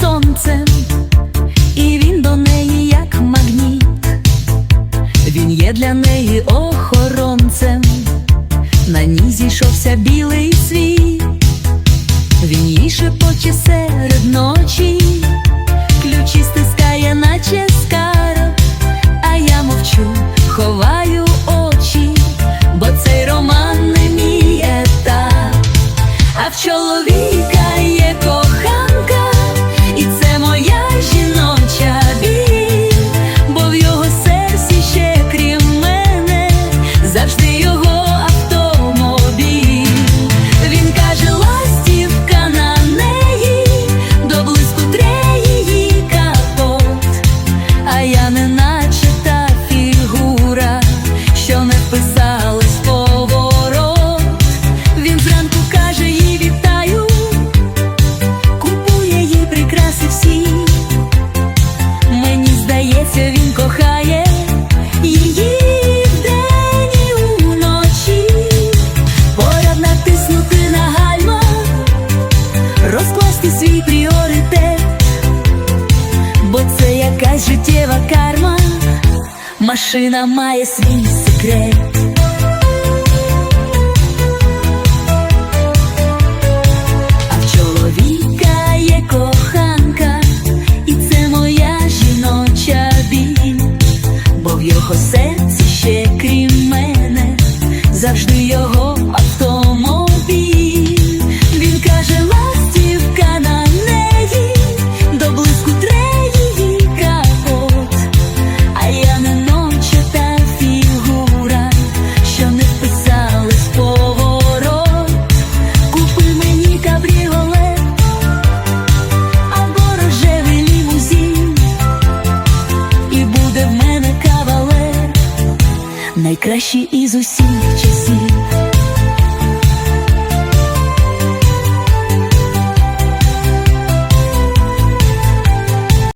сонцем, і він до неї як магніт, він є для неї охоронцем, на ній зійшовся білий світ, він їй шепоче серед ночі, ключі стискає, наче скарб, а я мовчу, ховаю очі, бо цей роман не мій етап. А в чоловіка здається, він кохає її вдень і уночі. поряд натиснути на гальма, розкласти свій пріоритет, бо це якась життєва карма, машина має свій секрет. Серці ще крім мене, завжди його найкращий із усіх часів.